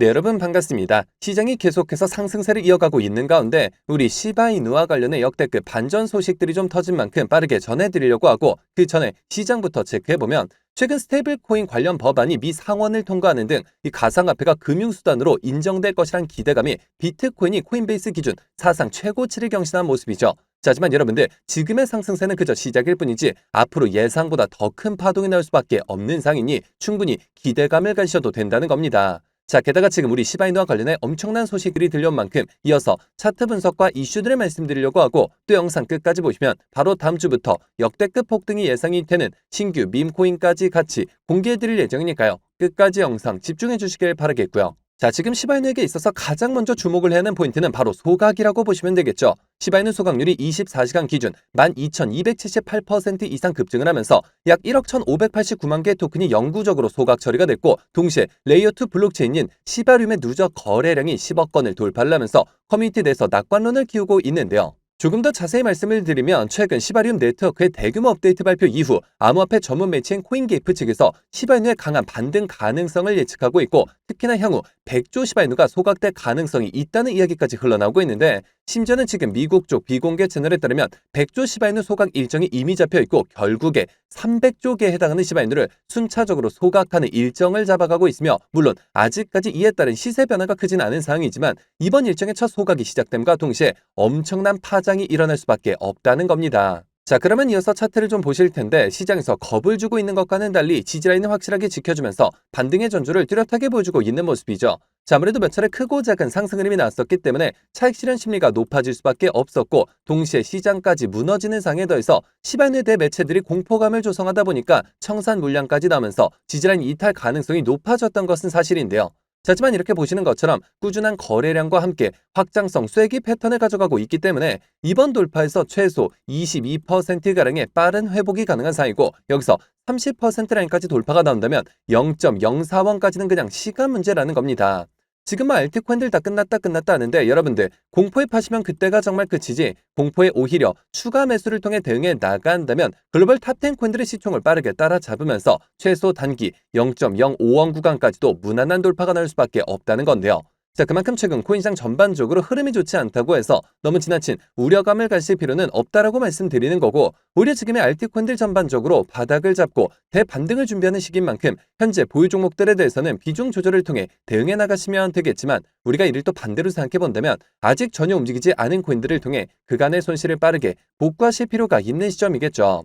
네, 여러분 반갑습니다. 시장이 계속해서 상승세를 이어가고 있는 가운데 우리 시바이누와 관련해 역대급 반전 소식들이 좀 터진 만큼 빠르게 전해드리려고 하고 그 전에 시장부터 체크해보면 최근 스테이블 코인 관련 법안이 미 상원을 통과하는 등 이 가상화폐가 금융수단으로 인정될 것이란 기대감이 비트코인이 코인베이스 기준 사상 최고치를 경신한 모습이죠. 자, 하지만 여러분들 지금의 상승세는 그저 시작일 뿐이지 앞으로 예상보다 더 큰 파동이 나올 수밖에 없는 상이니 충분히 기대감을 가지셔도 된다는 겁니다. 자, 게다가 지금 우리 시바이누와 관련해 엄청난 소식들이 들려온 만큼 이어서 차트 분석과 이슈들을 말씀드리려고 하고 또 영상 끝까지 보시면 바로 다음 주부터 역대급 폭등이 예상이 되는 신규 밈코인까지 같이 공개해드릴 예정이니까요. 끝까지 영상 집중해 주시길 바라겠고요. 자, 지금 시바이누에게 있어서 가장 먼저 주목을 해야 하는 포인트는 바로 소각이라고 보시면 되겠죠. 시바이누 소각률이 24시간 기준 12,278% 이상 급증을 하면서 약 1억 1,589만 개의 토큰이 영구적으로 소각 처리가 됐고 동시에 레이어2 블록체인인 시바륨의 누적 거래량이 10억 건을 돌파를 하면서 커뮤니티 내에서 낙관론을 키우고 있는데요. 조금 더 자세히 말씀을 드리면 최근 시바리움 네트워크의 대규모 업데이트 발표 이후 암호화폐 전문 매체인 코인게이프 측에서 시바이누의 강한 반등 가능성을 예측하고 있고 특히나 향후 100조 시바이누가 소각될 가능성이 있다는 이야기까지 흘러나오고 있는데 심지어는 지금 미국 쪽 비공개 채널에 따르면 100조 시바이누 소각 일정이 이미 잡혀 있고 결국에 300조 개에 해당하는 시바이누를 순차적으로 소각하는 일정을 잡아가고 있으며 물론 아직까지 이에 따른 시세 변화가 크진 않은 상황이지만 이번 일정의 첫 소각이 시작됨과 동시에 엄청난 파장이 일어날 수밖에 없다는 겁니다. 자 그러면 이어서 차트를 좀 보실 텐데 시장에서 겁을 주고 있는 것과는 달리 지지라인을 확실하게 지켜주면서 반등의 전주를 뚜렷하게 보여주고 있는 모습이죠. 자 아무래도 몇 차례 크고 작은 상승 흐름이 나왔었기 때문에 차익 실현 심리가 높아질 수밖에 없었고 동시에 시장까지 무너지는 상에 더해서 시바이누에 대해 매체들이 공포감을 조성하다 보니까 청산 물량까지 나면서 지지라인 이탈 가능성이 높아졌던 것은 사실인데요. 하지만 이렇게 보시는 것처럼 꾸준한 거래량과 함께 확장성 쐐기 패턴을 가져가고 있기 때문에 이번 돌파에서 최소 22%가량의 빠른 회복이 가능한 상이고 여기서 30% 라인까지 돌파가 나온다면 0.04원까지는 그냥 시간 문제라는 겁니다. 지금은 알트코인들 다 끝났다 끝났다 하는데 여러분들 공포에 파시면 그때가 정말 끝이지 공포에 오히려 추가 매수를 통해 대응해 나간다면 글로벌 탑10 코인들의 시총을 빠르게 따라잡으면서 최소 단기 0.05원 구간까지도 무난한 돌파가 나올 수밖에 없다는 건데요. 자, 그만큼 최근 코인시장 전반적으로 흐름이 좋지 않다고 해서 너무 지나친 우려감을 가실 필요는 없다라고 말씀드리는 거고 오히려 지금의 알티코인들 전반적으로 바닥을 잡고 대반등을 준비하는 시기인 만큼 현재 보유 종목들에 대해서는 비중 조절을 통해 대응해 나가시면 되겠지만 우리가 이를 또 반대로 생각해 본다면 아직 전혀 움직이지 않은 코인들을 통해 그간의 손실을 빠르게 복구하실 필요가 있는 시점이겠죠.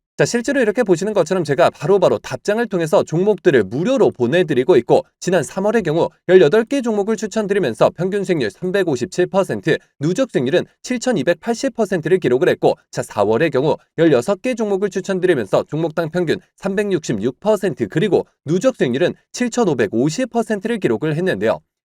자, 실제로 이렇게 보시는 것처럼 제가 바로바로 바로 답장을 통해서 종목들을 무료로 보내드리고 있고 지난 3월의 경우 18개 종목을 추천드리면서 평균 수익률 357%, 누적 수익률은 7280%를 기록을 했고 자 4월의 경우 16개 종목을 추천드리면서 종목당 평균 366% 그리고 누적 수익률은 7550%를 기록을 했는데요.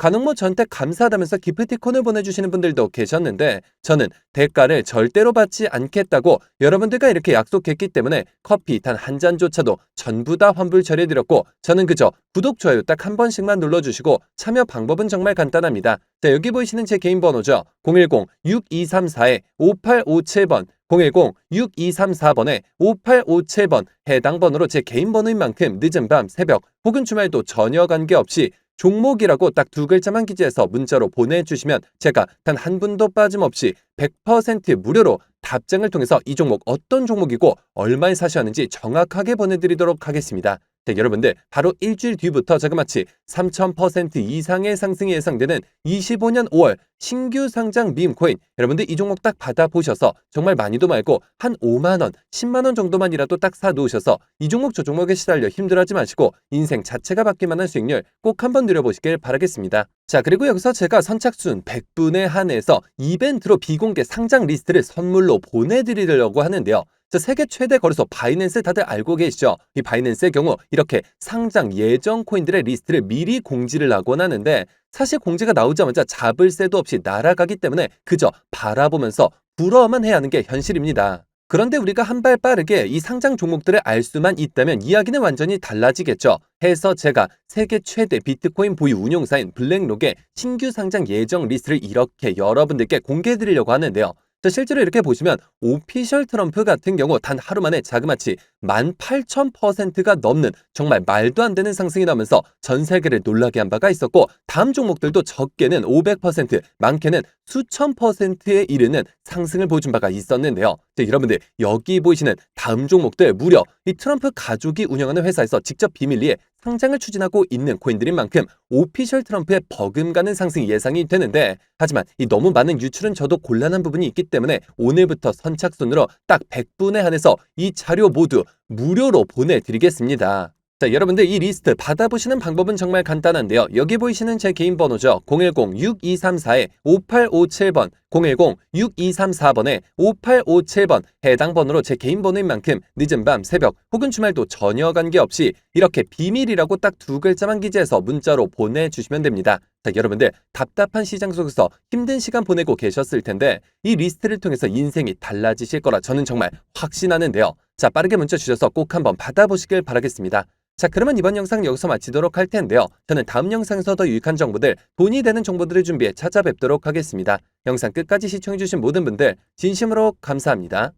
간혹모 저한테 감사하다면서 기프티콘을 보내주시는 분들도 계셨는데 저는 대가를 절대로 받지 않겠다고 여러분들과 이렇게 약속했기 때문에 커피 단 한 잔조차도 전부 다 환불 처리해드렸고 저는 그저 구독, 좋아요 딱 한 번씩만 눌러주시고 참여 방법은 정말 간단합니다. 자 여기 보이시는 제 개인 번호죠. 010-6234-5857번 010-6234번에 5857번 해당 번호로 제 개인 번호인 만큼 늦은 밤, 새벽 혹은 주말도 전혀 관계없이 종목이라고 딱 두 글자만 기재해서 문자로 보내주시면 제가 단 한 분도 빠짐없이 100% 무료로 답장을 통해서 이 종목 어떤 종목이고 얼마에 사셔야 하는지 정확하게 보내드리도록 하겠습니다. 자, 여러분들 바로 일주일 뒤부터 자그마치 3000% 이상의 상승이 예상되는 25년 5월 신규 상장 밈코인 여러분들 이 종목 딱 받아보셔서 정말 많이도 말고 한 5만원, 10만원 정도만이라도 딱 사놓으셔서 이 종목 저 종목에 시달려 힘들어하지 마시고 인생 자체가 바뀔 만한 수익률 꼭 한번 누려보시길 바라겠습니다. 자 그리고 여기서 제가 선착순 100분에 한해서 이벤트로 비공개 상장 리스트를 선물로 보내드리려고 하는데요. 자, 세계 최대 거래소 바이낸스 다들 알고 계시죠? 이 바이낸스의 경우 이렇게 상장 예정 코인들의 리스트를 미리 공지를 하곤 하는데 사실 공지가 나오자마자 잡을 새도 없이 날아가기 때문에 그저 바라보면서 부러워만 해야 하는 게 현실입니다. 그런데 우리가 한 발 빠르게 이 상장 종목들을 알 수만 있다면 이야기는 완전히 달라지겠죠. 해서 제가 세계 최대 비트코인 보유 운용사인 블랙록의 신규 상장 예정 리스트를 이렇게 여러분들께 공개해 드리려고 하는데요. 자, 실제로 이렇게 보시면 오피셜 트럼프 같은 경우 단 하루 만에 자그마치 18,000%가 넘는 정말 말도 안 되는 상승이 나면서 전 세계를 놀라게 한 바가 있었고 다음 종목들도 적게는 500%, 많게는 수천 퍼센트에 이르는 상승을 보여준 바가 있었는데요. 자, 여러분들 여기 보이시는 다음 종목들 무려 이 트럼프 가족이 운영하는 회사에서 직접 비밀리에 상장을 추진하고 있는 코인들인 만큼 오피셜 트럼프의 버금가는 상승이 예상이 되는데 하지만 이 너무 많은 유출은 저도 곤란한 부분이 있기 때문에 오늘부터 선착순으로 딱 100분에 한해서 이 자료 모두 무료로 보내드리겠습니다. 자, 여러분들 이 리스트 받아보시는 방법은 정말 간단한데요. 여기 보이시는 제 개인 번호죠. 010-6234-5857번, 010-6234번에 5857번 해당 번호로 제 개인 번호인 만큼 늦은 밤, 새벽 혹은 주말도 전혀 관계없이 이렇게 비밀이라고 딱 두 글자만 기재해서 문자로 보내주시면 됩니다. 자, 여러분들 답답한 시장 속에서 힘든 시간 보내고 계셨을 텐데 이 리스트를 통해서 인생이 달라지실 거라 저는 정말 확신하는데요. 자, 빠르게 문자 주셔서 꼭 한번 받아보시길 바라겠습니다. 자, 그러면 이번 영상 여기서 마치도록 할 텐데요. 저는 다음 영상에서 더 유익한 정보들, 돈이 되는 정보들을 준비해 찾아뵙도록 하겠습니다. 영상 끝까지 시청해주신 모든 분들 진심으로 감사합니다.